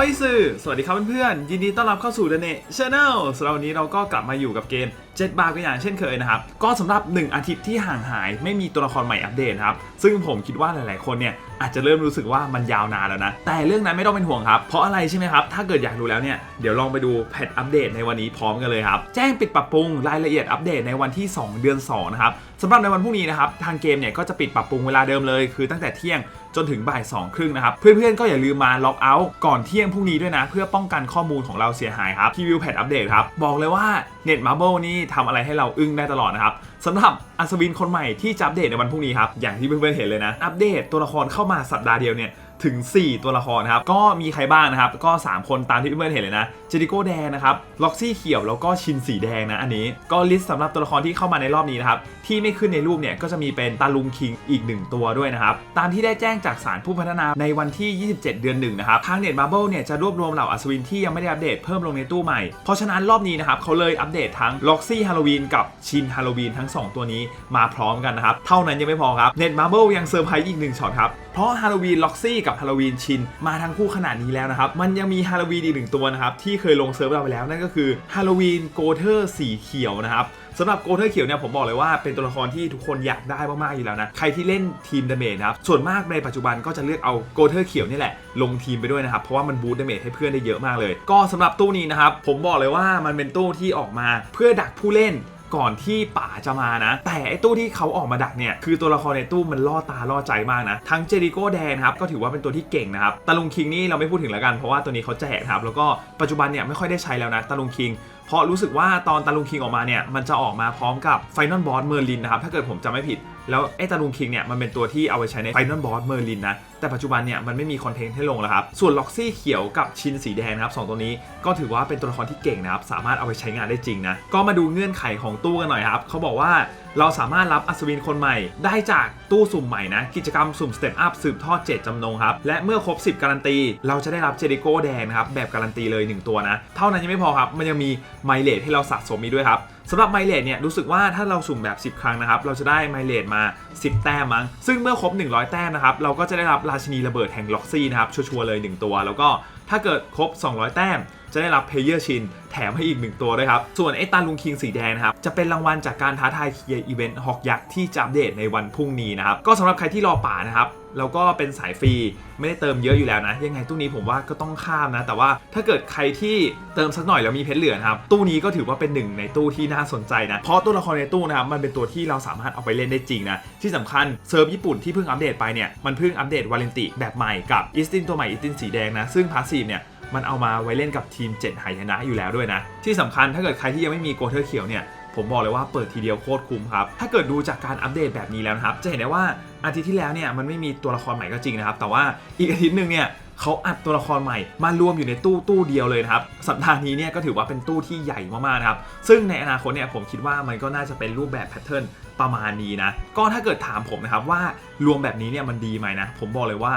อยสื่อ สวัสดีครับเพื่อนๆ ยินดีต้อนรับเข้าสู่ The Net Channel สำหรับวันนี้เราก็กลับมาอยู่กับเกม7บาร์กันอย่างเช่นเคยนะครับ ก็สำหรับ 1 อาทิตย์ที่ห่างหาย ไม่มีตัวละครใหม่อัปเดตนะครับ ซึ่งผมคิดว่าหลายๆคนเนี่ยอาจจะเริ่มรู้สึกว่ามันยาวนานแล้วนะ แต่เรื่องนั้นไม่ต้องเป็นห่วงครับ เพราะอะไรใช่ไหมครับ ถ้าเกิดอยากรู้แล้วเนี่ย เดี๋ยวลองไปดูแพทอัปเดตในวันนี้พร้อมกันเลยครับ แจ้งปิดปรับปรุงรายละเอียดอัปเดตในวันที่ 2 เดือน2นะครับสำหรับในวันพรุ่งนี้นะครับทางเกมเนี่ยก็จะปิดปรับปรุงเวลาเดิมเลย คือตั้งแต่เที่ยงจนถึงบ่ายสองครึ่งนะครับเพื่อนๆก็อย่าลืมมาล็อกเอาท์ก่อนเที่ยงพรุ่งนี้ด้วยนะ เพื่อป้องกันข้อมูลของเราเสียหายครับที่วิวแพดอัปเดตครับ บอกเลยว่าเน็ตมาร์เบิลนี่ทำอะไรให้เราอึ้งได้ตลอดนะครับสำหรับอัศวินคนใหม่ที่จะอัปเดตในวันพรุ่งนี้ครับอย่างที่เพื่อนๆเห็นเลยนะอัปเดตตัวละครเข้ามาสัปดาห์เดียวเนี่ย ถึง 4 ตัวละครนะครับ ก็มีใครบ้างนะครับ ก็ 3 คนตามที่เพื่อนๆเห็นเลยนะ เจดิโก้แดงนะครับ ล็อกซี่เขียว แล้วก็ชินสีแดงนะ อันนี้ ก็ลิสต์สำหรับตัวละครที่เข้ามาในรอบนี้นะครับ ที่ไม่ขึ้นในรูปเนี่ย ก็จะมีเป็นตาลุงคิงอีก 1 ตัวด้วยนะครับ ตามที่ได้แจ้งจากสารผู้พัฒนาในวันที่ 27 เดือนหนึ่งนะครับ ทางเน็ตมาร์เบิลเนี่ยจะรวบรวมเหล่าอัศวินที่ยังไม่ได้อัปเดตเพิ่มลงในตู้ใหม่ เพราะฉะนั้นรอบนี้นะครับเขาเลยอัปเดตทั้งล็อกซี่ฮาโลวีนกับชินฮาโลวีนทั้ง 2 ตัวนี้มาพร้อมกันนะครับ เท่านั้นยังไม่พอครับเน็ตมาร์เบิลยังเซอร์ไพรส์อีกหนึ่งช็อตครับ ราะฮาโลวีนล็อกซี่กับฮาโลวีนชินมาทั้งคู่ขนาดนี้แล้วนะครับ มันยังมีฮาโลวีนอีกหนึ่งตัวนะครับ ที่เคยลงเซิร์ฟเราไปแล้วนั่นก็คือฮาโลวีนโกเทอร์สีเขียวนะครับสำหรับโกเทอร์เขียวเนี่ยผมบอกเลยว่าเป็นตัวละครที่ทุกคนอยากได้มากๆอยู่แล้วนะ ใครที่เล่นทีมดาเมจนะครับ ส่วนมากในปัจจุบันก็จะเลือกเอาโกเทอร์เขียวนี่แหละ ลงทีมไปด้วยนะครับ เพราะว่ามันบูตดาเมจให้เพื่อนได้เยอะมากเลย ก็สำหรับตู้นี้นะครับผมบอกเลยว่ามันเป็นตู้ที่ออกมาเพื่อดักผู้เล่น ก่อนที่ป่าจะมานะ แต่ไอ้ตู้ที่เขาออกมาดักเนี่ยคือตัวละครในตู้มันล่อตาล่อใจมากนะ ทั้งเจริโก้แดงนะครับก็ถือว่าเป็นตัวที่เก่งนะครับตาลุงคิงนี่เราไม่พูดถึงแล้วกันเพราะว่าตัวนี้เขาแจกครับแล้วก็ปัจจุบันเนี่ยไม่ค่อยได้ใช้แล้วนะตาลุงคิงเพราะรู้สึกว่าตอนตาลุงคิงออกมาเนี่ยมันจะออกมาพร้อมกับไฟนอลบอสเมอร์ลินนะครับถ้าเกิดผมจำไม่ผิด แล้วไอ้ตาลุงคิงเนี่ยมันเป็นตัวที่เอาไปใช้ในไฟนอลบอสเมอร์ลินนะ แต่ปัจจุบันเนี่ยมันไม่มีคอนเทนต์ให้ลงแล้วครับ ส่วนล็อกซี่เขียวกับชินสีแดงนะครับสองตัวนี้ก็ถือว่าเป็นตัวละครที่เก่งนะครับ สามารถเอาไปใช้งานได้จริงนะ ก็มาดูเงื่อนไขของตู้กันหน่อยครับเขาบอกว่าเราสามารถรับอัศวินคนใหม่ ได้จากตู้สุ่มใหม่นะ กิจกรรมสุ่มสเต็ปอัพสืบทอด 7จำนงครับ และเมื่อครบ 10 การันตี เราจะได้รับเจริโก้แดงนะครับแบบการันตีเลย 1 ตัวนะ เท่านั้นยังไม่พอครับ มันยังมีไมเลทให้เราสะสมมีด้วยครับ สำหรับไมเลทเนี่ยรู้สึกว่าถ้าเราสุ่มแบบ 10 ครั้งนะครับเราจะได้ไมเลทมา 10 แต้มมั้งซึ่งเมื่อครบ 100 แต้มนะครับเราก็จะได้รับราชินีระเบิดแห่งล็อกซี่นะครับชัวร์เลย 1 ตัว แล้วก็ถ้าเกิดครบ 200 แต้ม จะได้รับเพเยอร์ชินแถมให้อีกหนึ่งตัวด้วยครับ ส่วนไอ้ตาลุงคิงสีแดงนะครับ จะเป็นรางวัลจากการท้าทายเคียร์อีเวนต์ฮอกยักษ์ที่จะอัปเดตในวันพรุ่งนี้นะครับ ก็สำหรับใครที่รอป่านะครับแล้วก็เป็นสายฟรีไม่ได้เติมเยอะอยู่แล้วนะ ยังไงตู้นี้ผมว่าก็ต้องข้ามนะ แต่ว่าถ้าเกิดใครที่เติมสักหน่อยแล้วมีเพชรเหลือนะครับ ตู้นี้ก็ถือว่าเป็นหนึ่งในตู้ที่น่าสนใจนะ เพราะตัวละครในตู้นะครับมันเป็นตัวที่เราสามารถเอาไปเล่นได้จริงนะ ที่สำคัญเซิร์ฟญี่ปุ่นที่เพิ่งอัปเดตไปเนี่ยมันเพิ่งอัปเดตวาเลนติแบบใหม่กับอิสตินตัวใหม่อิสตินสีแดงนะซึ่งพาสซีฟเนี่ย มันเอามาไว้เล่นกับทีม 7 หายนะอยู่แล้วด้วยนะ ที่สำคัญถ้าเกิดใครที่ยังไม่มีโกเทอร์เขียวเนี่ยผมบอกเลยว่าเปิดทีเดียวโคตรคุ้มครับ ถ้าเกิดดูจากการอัปเดตแบบนี้แล้วนะครับ จะเห็นได้ว่าอาทิตย์ที่แล้วเนี่ยมันไม่มีตัวละครใหม่ก็จริงนะครับ แต่ว่าอีกอาทิตย์หนึ่งเนี่ยเขาอัดตัวละครใหม่มารวมอยู่ในตู้ตู้เดียวเลยนะครับ สัปดาห์นี้เนี่ยก็ถือว่าเป็นตู้ที่ใหญ่มากๆนะครับ ซึ่งในอนาคตเนี่ยผมคิดว่ามันก็น่าจะเป็นรูปแบบแพทเทิร์นประมาณนี้นะ ก็ถ้าเกิดถามผมนะครับว่ารวมแบบนี้เนี่ยมันดีไหมนะ ผมบอกเลยว่า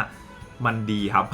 มันดีครับ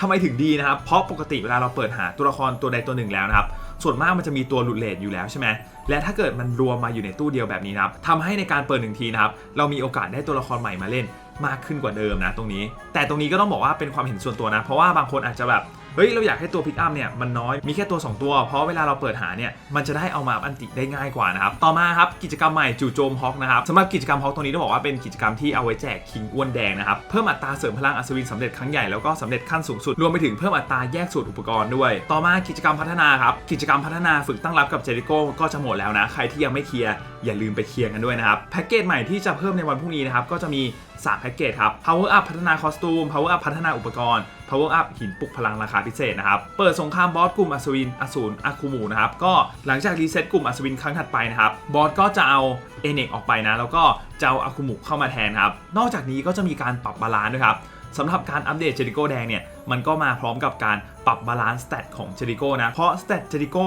ทำไมถึงดีนะครับ เพราะปกติเวลาเราเปิดหาตัวละครตัวใดตัวหนึ่งแล้วนะครับ ส่วนมากมันจะมีตัวหลุดเลทอยู่แล้วใช่ไหมและถ้าเกิดมันรวมมาอยู่ในตู้เดียวแบบนี้นะครับทำให้ในการเปิดหนึ่งทีนะครับ เรามีโอกาสได้ตัวละครใหม่มาเล่นมากขึ้นกว่าเดิมนะตรงนี้ แต่ตรงนี้ก็ต้องบอกว่าเป็นความเห็นส่วนตัวนะ เพราะว่าบางคนอาจจะแบบ เฮ้ยเราอยากให้ตัวพิกอัพเนี่ยมันน้อยมีแค่ตัว 2 ตัว เพราะเวลาเราเปิดหาเนี่ยมันจะได้เอามาอันติได้ง่ายกว่านะครับต่อมาครับกิจกรรมใหม่จู่โจมฮอกนะครับสำหรับกิจกรรมฮอกตัวนี้ต้องบอกว่าเป็นกิจกรรมที่เอาไว้แจกคิงอ้วนแดงนะครับเพิ่มอัตราเสริมพลังอัศวินสำเร็จครั้งใหญ่แล้วก็สำเร็จขั้นสูงสุดรวมไปถึงเพิ่มอัตราแยกสูตรอุปกรณ์ด้วย ต่อมากิจกรรมพัฒนาครับกิจกรรมพัฒนาฝึกตั้งรับกับเจริโก้ก็จะหมดแล้วนะใครที่ยังไม่เคลียร์ อย่าลืมไปเคลียร์กันด้วยนะครับแพ็กเกจใหม่ที่จะเพิ่มในวันพรุ่งนี้นะครับก็จะมี 3 แพ็กเกจครับ Power Up พัฒนาคอสตูม Power Up พัฒนาอุปกรณ์ Power Up หินปลุกพลังราคาพิเศษนะครับ เปิดสงครามบอสกลุ่มอัศวินอสูรอาคูมูนะครับ ก็หลังจากรีเซ็ตกลุ่มอัศวินครั้งถัดไปนะครับ บอสก็จะเอาเอเนกออกไปนะ แล้วก็จะเอาอาคูมุเข้ามาแทนครับ นอกจากนี้ก็จะมีการปรับบาลานซ์ด้วยครับ สำหรับการอัปเดตเจริโกแดงเนี่ยมันก็มาพร้อมกับการปรับบาลานซ์สเตตของเจริโกนะ เพราะสเตตเจริโก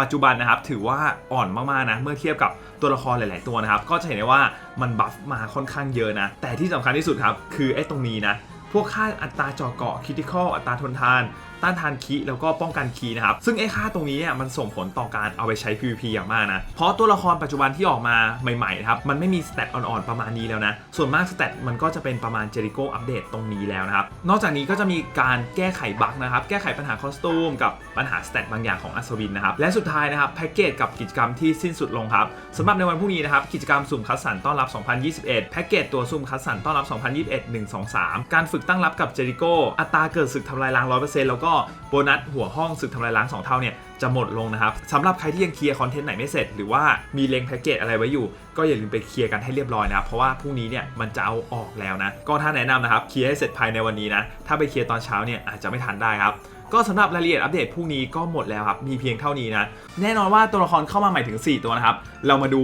ปัจจุบันนะครับถือว่าอ่อนมากๆนะเมื่อเทียบกับตัวละครหลาย ๆ ตัวนะครับก็จะเห็นได้ว่ามันบัฟมาค่อนข้างเยอะนะแต่ที่สำคัญที่สุดครับคือไอ้ตรงนี้นะ พวกค่าอัตราเจาะเกาะคริติคอลอัตราทนทาน ต้านทานคีแล้วก็ป้องกันคีนะครับ ซึ่งไอ้ค่าตรงนี้เนี่ยมันส่งผลต่อการเอาไปใช้ PVP อย่างมากนะ เพราะตัวละครปัจจุบันที่ออกมาใหม่ๆนะครับ มันไม่มีสเตตอ่อนๆ ประมาณนี้แล้วนะ ส่วนมากสเตตมันก็จะเป็นประมาณเจริโกอัปเดตตรงนี้แล้วนะครับ นอกจากนี้ก็จะมีการแก้ไขบั๊กนะครับ แก้ไขปัญหาคอสตูมกับปัญหาสเตตบางอย่างของอัศวินนะครับ และสุดท้ายนะครับแพ็กเกจกับกิจกรรมที่สิ้นสุดลงครับสำหรับในวันพรุ่งนี้นะครับกิจกรรมสุ่มคัดสรรต้อนรับ 2021 แพ็กเกจตัวสุ่มคัดสรรต้อนรับ 2021 1 2 3 การฝึกตั้งรับกับเจริโกอัตราเกิดศึกทำลายล้าง 100%แล้วก็โบนัสหัวห้องศึกทำลายล้าง 2 เท่าเนี่ยจะหมดลงนะครับสำหรับใครที่ยังเคลียร์คอนเทนต์ไหนไม่เสร็จ หรือว่ามีเลงแพ็กเกจอะไรไว้อยู่ ก็อย่าลืมไปเคลียร์กันให้เรียบร้อยนะครับ เพราะว่าพรุ่งนี้เนี่ยมันจะเอาออกแล้วนะ ก็ถ้าแนะนำนะครับเคลียร์ให้เสร็จภายในวันนี้นะ ถ้าไปเคลียร์ตอนเช้าเนี่ยอาจจะไม่ทันได้ครับก็สำหรับรายละเอียดอัปเดตพรุ่งนี้ก็หมดแล้วครับ มีเพียงเท่านี้นะ แน่นอนว่าตัวละครเข้ามาใหม่ถึง 4 ตัวนะครับ เรามาดู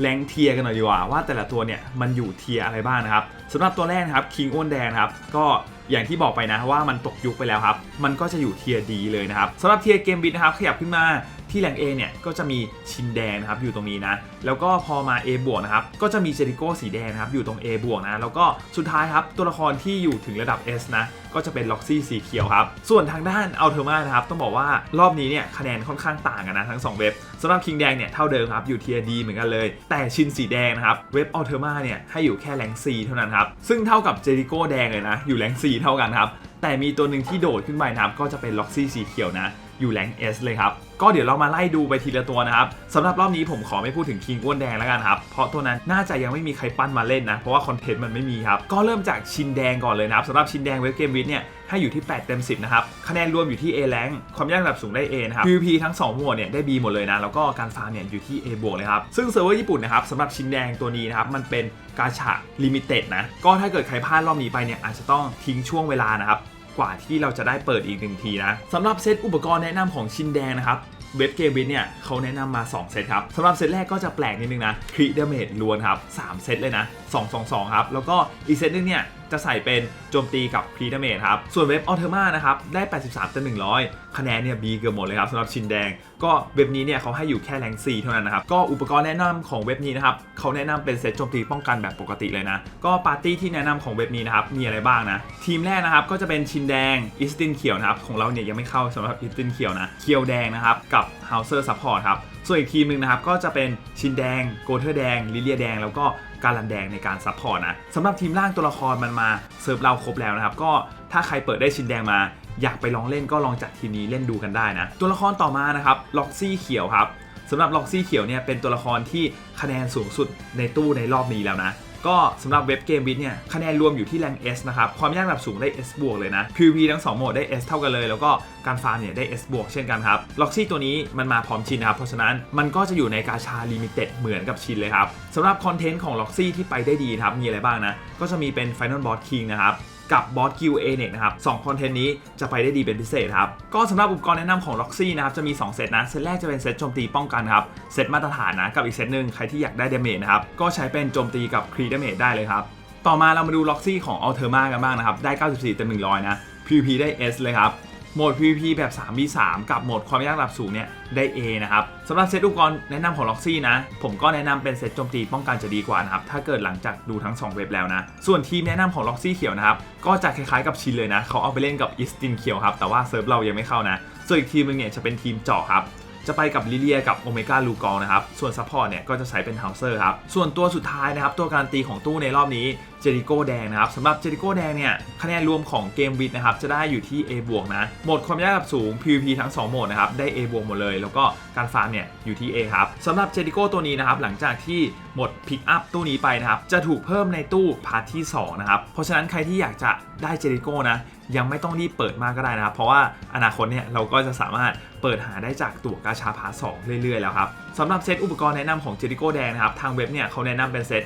แรงเทียร์กันหน่อยดีกว่าว่าแต่ละตัวเนี่ยมันอยู่เทียร์อะไรบ้างนะครับสำหรับตัวแรกนะครับคิงอ้วนแดงนะครับก็อย่างที่บอกไปนะว่ามันตกยุคไปแล้วครับ มันก็จะอยู่เทียร์ดีเลยนะครับสำหรับเทียร์เกมบิทนะครับขยับขึ้นมาที่แรง A เนี่ยก็จะมีชินแดงนะครับอยู่ตรงนี้นะ แล้วก็พอมา A บวกนะครับก็จะมีเจริโก้สีแดงนะครับอยู่ตรง A บวกนะแล้วก็สุดท้ายครับตัวละครที่อยู่ถึงระดับ S นะ ก็จะเป็นล็อกซี่สีเขียวครับส่วนทางด้านอัลเทอร์มานะครับต้องบอกว่ารอบนี้เนี่ยคะแนนค่อนข้างต่างกันนะทั้ง 2 เว็บสำหรับคิงแดงเนี่ยเท่าเดิมครับอยู่เทียดีเหมือนกันเลย แต่ชินสีแดงนะครับเว็บอัลเทอร์มาเนี่ยให้อยู่แค่แรงซีเท่านั้นครับซึ่งเท่ากับเจริโก้แดงเลยนะอยู่แรงซีเท่ากันครับ แต่มีตัวหนึ่งที่โดดขึ้นไปนะครับก็จะเป็นล็อกซี่สีเขียวนะอยู่แรง S เลยครับ ก็เดี๋ยวเรามาไล่ดูไปทีละตัวนะครับสำหรับรอบนี้ผมขอไม่พูดถึงคิงอ้วนแดงแล้วกันครับ เพราะตัวนั้นน่าจะยังไม่มีใครปั้นมาเล่นนะ เพราะว่าคอนเทนต์มันไม่มีครับ ก็เริ่มจากชินแดงก่อนเลยนะครับสำหรับชินแดงเว็บเกมวิทเนี่ยให้อยู่ที่ 8 เต็ม 10 นะครับ คะแนนรวมอยู่ที่ A แรงความยากระดับสูงได้ A นะครับ PVP ทั้ง 2 หมวดเนี่ยได้ B หมดเลยนะ แล้วก็การฟาร์มเนี่ยอยู่ที่ A บวกเลยครับ ซึ่งเซิร์ฟเวอร์ญี่ปุ่นนะครับสำหรับชินแดงตัวนี้นะครับมันเป็นกาชาลิมิเต็ดนะ ก็ถ้าเกิดใครพลาดรอบนี้ไปเนี่ยอาจจะต้องทิ้งช่วงเวลานะครับ กว่าที่เราจะได้เปิดอีกหนึ่งทีนะสำหรับเซตอุปกรณ์แนะนำของชินแดงนะครับเว็บเกมวิทเนี่ยเขาแนะนำมา 2 เซตครับสำหรับเซตแรกก็จะแปลกนิดนึงนะคริเดเมจล้วนครับ 3 เซตเลยนะ 2 2 2 ครับ แล้วก็อีกเซตนึงเนี่ยจะใส่เป็นโจมตีกับครีดเมจครับ ส่วนเว็บอัลเทอร์มานะครับ ได้ 83ต็ม100 คะแนนเนี่ยบีเกือบหมดเลยครับสำหรับชินแดง ก็เว็บนี้เนี่ยเขาให้อยู่แค่แรง4เท่านั้นนะครับ ก็อุปกรณ์แนะนำของเว็บนี้นะครับเขาแนะนำเป็นเซตโจมตีป้องกันแบบปกติเลยนะ ก็ปาร์ตี้ที่แนะนำของเว็บนี้นะครับมีอะไรบ้างนะทีมแรกนะครับก็จะเป็นชินแดงอิสตินเขียวนะครับของเราเนี่ยยังไม่เข้าสำหรับอิสตินเขียวนะเขียวแดงนะครับกับเฮาเซอร์ซัพพอร์ตครับส่วนอีกทีมหนึ่งนะครับก็จะเป็นชินแดงโกเทอร์แดงลิเลียแดงแล้วก็ การันแดงในการซัพพอร์ตนะสำหรับทีมล่างตัวละครมันมาเซิร์ฟเราครบแล้วนะครับก็ถ้าใครเปิดได้ชินแดงมา อยากไปลองเล่นก็ลองจัดทีมนี้เล่นดูกันได้นะ ตัวละครต่อมานะครับล็อกซี่เขียวครับสำหรับล็อกซี่เขียวเนี่ยเป็นตัวละครที่คะแนนสูงสุดในตู้ในรอบนี้แล้วนะ ก็สำหรับเว็บเกมบิทเนี่ยคะแนนรวมอยู่ที่แรง S นะครับ ความยากระดับสูงได้ S บวกเลยนะ PVP ทั้ง 2 โหมดได้ S เท่ากันเลย แล้วก็การฟาร์มเนี่ยได้ S บวกเช่นกันครับล็อกซี่ตัวนี้มันมาพร้อมชินนะครับ เพราะฉะนั้นมันก็จะอยู่ในกาชาลิมิเต็ดเหมือนกับชินเลยครับสำหรับคอนเทนต์ของล็อกซี่ที่ไปได้ดีครับมีอะไรบ้างนะก็จะมีเป็น Final Boss King นะครับ กับบอสกิลเอเน็นะครับสองคอนเทนต์นี้จะไปได้ดีเป็นพิเศษครับ ก็สำหรับอุปกรณ์แนะนำของ Roxy นะครับ จะมี 2 เซตนะ เซตแรกจะเป็นเซตโจมตีป้องกันครับ เซตมาตรฐานนะ กับอีกเซตหนึ่งใครที่อยากได้เดเมจนะครับ ก็ใช้เป็นโจมตีกับครีดเมจได้เลยครับ ต่อมาเรามาดู Roxy ของ a l t e r m a กันบ้างนะครับ ได้ 94 เต็ม 100 นะ PVP ได้ S เลยครับ โหมด PVP แบบ 3v3 กับโหมดความยากระดับสูงเนี่ยได้ A นะครับสำหรับเซตอุปกรณ์แนะนำของ Roxy นะ ผมก็แนะนำเป็นเซตโจมตีป้องกันจะดีกว่านะครับ ถ้าเกิดหลังจากดูทั้ง 2 เว็บแล้วนะ ส่วนทีมแนะนำของ Roxy เขียวนะครับ ก็จะคล้ายๆกับชินเลยนะ เขาเอาไปเล่นกับอิสตินเขียวครับ แต่ว่าเซิร์ฟเรายังไม่เข้านะ ส่วนอีกทีมนึงเนี่ยจะเป็นทีมเจาะครับจะไปกับลิเลียกับโอเมก้าลูกอลนะครับ ส่วนซัพพอร์ตเนี่ยก็จะใช้เป็นเฮาเซอร์ครับ ส่วนตัวสุดท้ายนะครับ ตัวการันตีของตู้ในรอบนี้ เจริโก้แดงนะครับสำหรับเจริโก้แดงเนี่ยคะแนนรวมของเกมวิดนะครับจะได้อยู่ที่ A บวกนะโหมดความยากระดับสูง PVP ทั้ง 2 โหมดนะครับได้ A บวกหมดเลย แล้วก็การฟาร์มเนี่ยอยู่ที่ A ครับสำหรับเจริโก้ตัวนี้นะครับหลังจากที่หมดพิกอัพตู้นี้ไปนะครับจะถูกเพิ่มในตู้พาร์ทที่2นะครับเพราะฉะนั้นใครที่อยากจะได้เจริโก้นะยังไม่ต้องรีบเปิดมากก็ได้นะครับ เพราะว่าอนาคตเนี่ยเราก็จะสามารถเปิดหาได้จากตั๋วกาชาพาร์ทสองเรื่อยๆ แล้วครับสำหรับเซตอุปกรณ์แนะนำของเจริโก้แดงนะครับทางเว็บเนี่ยเขาแนะนำเป็นเซต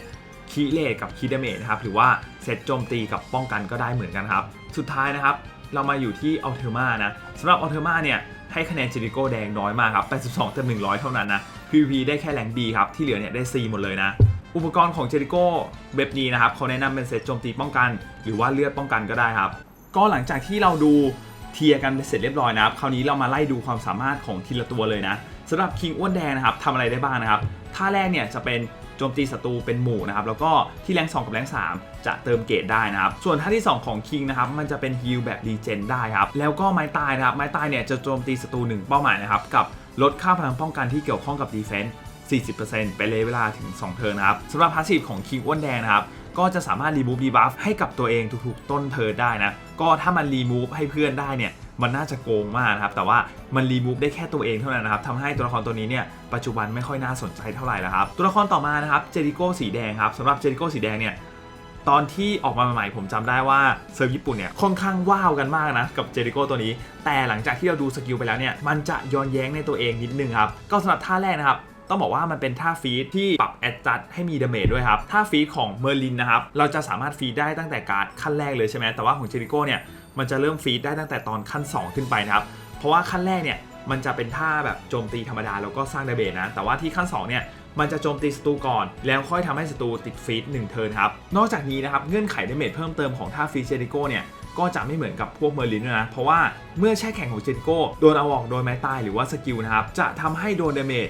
คีเลทกับคีดเมจนะครับหรือว่าเซตโจมตีกับป้องกันก็ได้เหมือนกันครับ สุดท้ายนะครับ เรามาอยู่ที่อัลเทอร์มานะสำหรับอัลเทอร์มาเนี่ยให้คะแนนเจริโก้แดงน้อยมากครับ 82เต็ม100 เท่านั้นนะ PVP ได้แค่แรง B ครับ ที่เหลือเนี่ยได้ C หมดเลยนะ อุปกรณ์ของเจริโก้เว็บนี้นะครับเขาแนะนำเป็นเซตโจมตีป้องกัน หรือว่าเลือดป้องกันก็ได้ครับ ก็หลังจากที่เราดูเทียร์กันไปเสร็จเรียบร้อยนะครับ คราวนี้เรามาไล่ดูความสามารถของทีละตัวเลยนะสำหรับคิงอ้วนแดงนะครับทำอะไรได้บ้างนะครับท่าแรกเนี่ยจะเป็น โจมตีศัตรูเป็นหมู่นะครับแล้วก็ที่แรง 2 กับแรง 3 จะเติมเกรดได้นะครับ ส่วนท่าที่ 2 ของคิงนะครับมันจะเป็นฮิลแบบรีเจนได้ครับแล้วก็ไม้ตายนะครับไม้ตายเนี่ยจะโจมตีศัตรู1เป้าหมายนะครับกับลดค่าพลังป้องกันที่เกี่ยวข้องกับดีเฟนส์40%ไปเลยเวลาถึง 2 เทิร์นนะครับสำหรับพาสซีฟของคิงอ้วนแดงนะครับก็จะสามารถรีมูฟดีบัฟให้กับตัวเองทุกๆ ต้นเทิร์นได้นะก็ถ้ามันรีมูฟให้เพื่อนได้เนี่ย มันน่าจะโกงมากนะครับ แต่ว่ามันรีมูฟได้แค่ตัวเองเท่านั้นนะครับทำให้ตัวละครตัวนี้เนี่ยปัจจุบันไม่ค่อยน่าสนใจเท่าไหร่แล้วครับ ตัวละครต่อมานะครับเจริโก้สีแดงครับสำหรับเจริโก้สีแดงเนี่ยตอนที่ออกมาใหม่ๆผมจำได้ว่าเซิร์ฟญี่ปุ่นเนี่ยค่อนข้างว้าวกันมากนะกับเจริโก้ตัวนี้ แต่หลังจากที่เราดูสกิลไปแล้วเนี่ยมันจะย้อนแย้งในตัวเองนิดนึงครับก็สำหรับท่าแรกนะครับต้องบอกว่ามันเป็นท่าฟีดที่ปรับแอดจัดให้มีดาเมจด้วยครับ ท่าฟีดของเมอร์ลินนะครับ เราจะสามารถฟีดได้ตั้งแต่การขั้นแรกเลยใช่ไหมแต่ว่าของเจริโก้เนี่ย มันจะเริ่มฟีดได้ตั้งแต่ตอนขั้น 2 ขึ้นไปนะครับ เพราะว่าขั้นแรกเนี่ยมันจะเป็นท่าแบบโจมตีธรรมดาแล้วก็สร้างดาเมจนะ แต่ว่าที่ขั้น2เนี่ยมันจะโจมตีศัตรูก่อน แล้วค่อยทำให้ศัตรูติดฟีด1เทิร์นครับ นอกจากนี้นะครับเงื่อนไขดาเมจเพิ่มเติมของท่าฟีเจริโก้เนี่ยก็จะไม่เหมือนกับพวกเมอร์ลินนะ เพราะว่าเมื่อแช่แข็งของเจริโก้โดนเอาออกโดยไม้ตายหรือว่าสกิลนะครับ จะทำให้โดนดาเมจ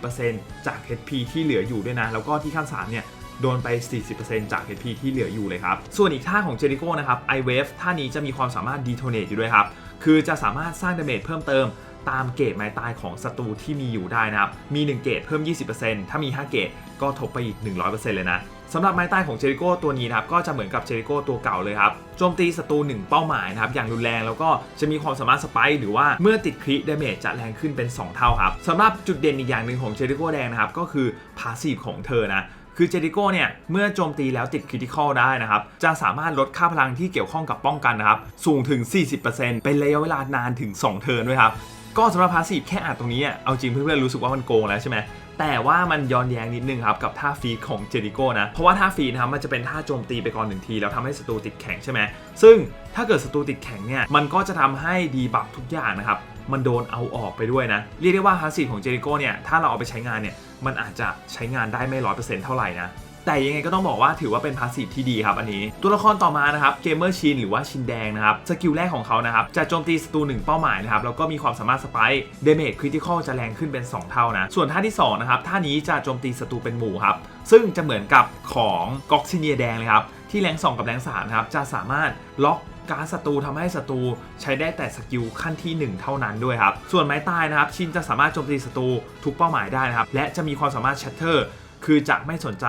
20%จาก HP ที่เหลืออยู่ด้วยนะ แล้วก็ที่ขั้น3เนี่ย โดนไป 40%จาก HP ที่เหลืออยู่เลยครับ ส่วนอีกท่าของเจริโก้นะครับ i wave ท่านี้จะมีความสามารถ detonate อยู่ด้วยครับ คือจะสามารถสร้างดาเมจเพิ่มเติมตามเกรดไม้ตายของศัตรูที่มีอยู่ได้นะครับ มี 1 เกรดเพิ่ม 20%ถ้ามี 5 เกรดก็ทบไปอีก 100%เลยนะสำหรับไม้ตายของเจริโก้ตัวนี้นะครับก็จะเหมือนกับเจริโก้ตัวเก่าเลยครับโจมตีศัตรู1เป้าหมายนะครับอย่างรุนแรงแล้วก็จะมีความสามารถสไปร์หรือว่าเมื่อติดคริดาเมจจะแรงขึ้นเป็น 2 เท่าครับสำหรับจุดเด่นอีกอย่างหนึ่งของเจริโก้แดงนะครับก็คือพาสีฟของเธอนะ คือเจริโก้เนี่ย เมื่อโจมตีแล้วติดคริติคอลได้นะครับ จะสามารถลดค่าพลังที่เกี่ยวข้องกับป้องกันนะครับ สูงถึง 40%เป็นระยะเวลานานถึง 2 เทิร์นด้วยครับ ก็สำหรับพาสีแค่อ่านตรงนี้อะเอาจริงเพื่อนๆรู้สึกว่ามันโกงแล้วใช่ไหมแต่ว่ามันย้อนแย้งนิดนึงครับ กับท่าฟีของเจริโก้นะ เพราะว่าท่าฟีนะครับมันจะเป็นท่าโจมตีไปก่อนหนึ่งที แล้วทำให้ศัตรูติดแข็งใช่ไหมซึ่งถ้าเกิดศัตรูติดแข็งเนี่ยมันก็จะทำให้ดีบัฟทุกอย่างนะครับ มันโดนเอาออกไปด้วยนะ เรียกได้ว่าพาสซีฟของเจริโก้เนี่ย ถ้าเราเอาไปใช้งานเนี่ย มันอาจจะใช้งานได้ไม่ร้อยเปอร์เซ็นต์เท่าไหร่นะแต่ยังไงก็ต้องบอกว่าถือว่าเป็นพาสซีฟที่ดีครับอันนี้ ตัวละครต่อมานะครับเกมเมอร์ชินหรือว่าชินแดงนะครับ สกิลแรกของเขานะครับ จะโจมตีศัตรูหนึ่งเป้าหมายนะครับ แล้วก็มีความสามารถสไปร์เดเมจคริติคอลจะแรงขึ้นเป็น 2 เท่านะ ส่วนท่าที่2นะครับท่านี้จะโจมตีศัตรูเป็นหมู่ครับ ซึ่งจะเหมือนกับของก๊อกซิเนียแดงเลยครับ ที่แรง 2 กับแรง3นะครับจะสามารถล็อกการดศัตรูทำให้ศัตรูใช้ได้แต่สกิลขั้นที่ 1 เท่านั้นด้วยครับ ส่วนไม้ตายนะครับ ชินจะสามารถโจมตีศัตรูทุกเป้าหมายได้นะครับ และจะมีความสามารถชัตเตอร์ คือจะไม่สนใจ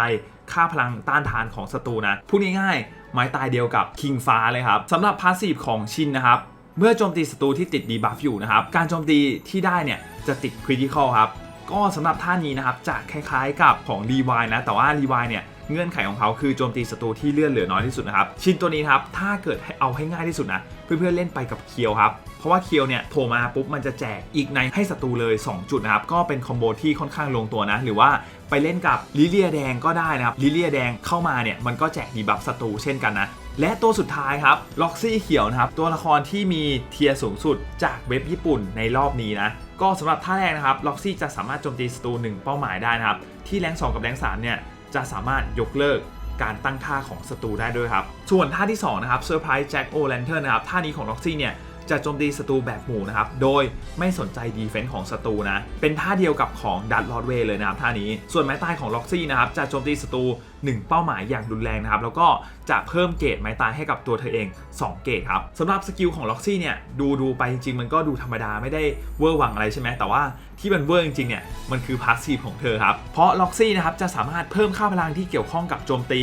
ค่าพลังต้านทานของศัตรูนะ พูดง่ายๆ ไม้ตายเดียวกับคิงฟ้าเลยครับสำหรับพาสซีฟของชินนะครับ เมื่อโจมตีศัตรูที่ติดดีบัฟอยู่นะครับ การโจมตีที่ได้เนี่ยจะติดคริติคอลครับ ก็สำหรับท่านี้นะครับจะคล้ายๆ กับของรีวายนะ แต่ว่ารีวายเนี่ย เงื่อนไขของเขาคือโจมตีศัตรูที่เลื่อนเหลือน้อยที่สุดนะครับชินตัวนี้ครับถ้าเกิดให้เอาให้ง่ายที่สุดนะเพื่อนๆเล่นไปกับเคียวครับเพราะว่าเคียวเนี่ยโผล่มาปุ๊บมันจะแจกอีกในให้ศัตรูเลย 2 จุดนะครับก็เป็นคอมโบที่ค่อนข้างลงตัวนะหรือว่าไปเล่นกับลิเลียแดงก็ได้นะครับลิเลียแดงเข้ามาเนี่ยมันก็แจกดีบัฟศัตรูเช่นกันนะและตัวสุดท้ายครับล็อกซี่เขียวนะครับตัวละครที่มีเทียร์สูงสุดจากเว็บญี่ปุ่นในรอบนี้นะก็สำหรับท่าแรกนะครับล็อกซี่จะสามารถโจมตีศัตรูหนึ่งเป้าหมายได้นะครับที่แรง2กับแรง3เนี่ย จะสามารถยกเลิกการตั้งท่าของศัตรูได้ด้วยครับ ส่วนท่าที่2นะครับเซอร์ไพรส์แจ็คโอแลนเทอร์นะครับ ท่านี้ของล็อกซี่เนี่ย จะโจมตีศัตรูแบบหมู่นะครับ โดยไม่สนใจดีเฟนส์ของศัตรูนะ เป็นท่าเดียวกับของดัตลอดเวย์เลยนะครับท่านี้ ส่วนไม้ตายของล็อกซี่นะครับจะโจมตีศัตรู1 เป้าหมายอย่างรุนแรงนะครับ แล้วก็จะเพิ่มเกรดไม้ตายให้กับตัวเธอเอง 2 เกรดครับสำหรับสกิลของล็อกซี่เนี่ยดูดูไปจริงๆ มันก็ดูธรรมดาไม่ได้เวอร์วังอะไรใช่ไหมแต่ว่าที่มันเวอร์จริงๆเนี่ยมันคือพาสซีฟของเธอครับเพราะล็อกซี่นะครับจะสามารถเพิ่มค่าพลังที่เกี่ยวข้องกับโจมตี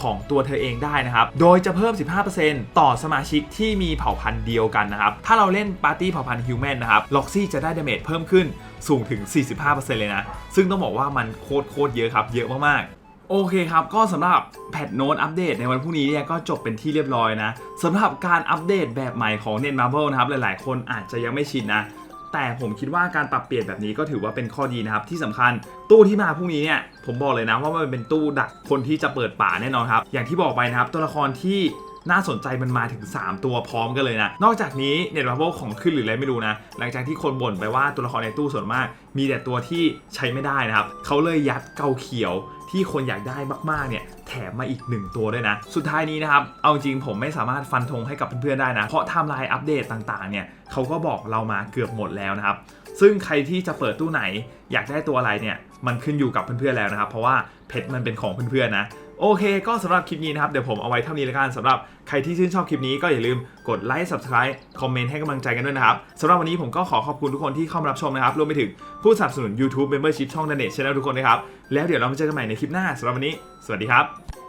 ของตัวเธอเองได้นะครับ โดยจะเพิ่ม 15%ต่อสมาชิกที่มีเผ่าพันธุ์เดียวกันนะครับ ถ้าเราเล่นปาร์ตี้เผ่าพันธุ์ฮิวแมนนะครับล็อกซี่จะได้ดาเมจเพิ่มขึ้นสูงถึง 45%เลยนะ ซึ่งต้องบอกว่ามันโคตรโคตรเยอะครับ เยอะมากๆโอเคครับ ก็สำหรับแพทโน้ตอัปเดตในวันพรุ่งนี้เนี่ยก็จบเป็นที่เรียบร้อยนะสำหรับการอัปเดตแบบใหม่ของ Net Marble นะครับ หลายๆ คนอาจจะยังไม่ชินนะ แต่ผมคิดว่าการปรับเปลี่ยนแบบนี้ก็ถือว่าเป็นข้อดีนะครับ ที่สำคัญตู้ที่มาพรุ่งนี้เนี่ยผมบอกเลยนะว่ามันเป็นตู้ดักคนที่จะเปิดป่าแน่นอนครับ อย่างที่บอกไปนะครับ ตัวละครที่น่าสนใจมันมาถึง 3 ตัวพร้อมกันเลยนะ นอกจากนี้เน็ตมาโบของขึ้นหรืออะไรไม่รู้นะ หลังจากที่คนบ่นไปว่าตัวละครในตู้ส่วนมาก มีแต่ตัวที่ใช้ไม่ได้นะครับ เขาเลยยัดเกาเขียวที่คนอยากได้มากๆเนี่ย ถมมาอีก 1 ตัวด้วยนะ สุดท้ายนี้นะครับ เอาจริงผมไม่สามารถฟันธงให้กับเพื่อนๆได้นะ เพราะไทม์ไลน์อัปเดตต่างๆเนี่ยเขาก็บอกเรามาเกือบหมดแล้วนะครับ ซึ่งใครที่จะเปิดตู้ไหน อยากได้ตัวอะไรเนี่ยมันขึ้นอยู่กับเพื่อนๆแล้วนะครับ เพราะว่าเพชรมันเป็นของเพื่อนๆนะ โอเค ก็สำหรับคลิปนี้นะครับ เดี๋ยวผมเอาไว้เท่านี้แล้วกันสำหรับใครที่ชื่นชอบคลิปนี้ก็อย่าลืมกดไลค์ subscribe คอมเมนต์ให้กำลังใจกันด้วยนะครับสำหรับวันนี้ผมก็ขอขอบคุณทุกคนที่เข้ามารับชมนะครับรวมไปถึงผู้สนับสนุน YouTube Membership ช่อง d a Net Channel ทุกคนนะครับแล้วเดี๋ยวเรามาเจอกันใหม่ในคลิปหน้าสำหรับวันนี้ สวัสดีครับ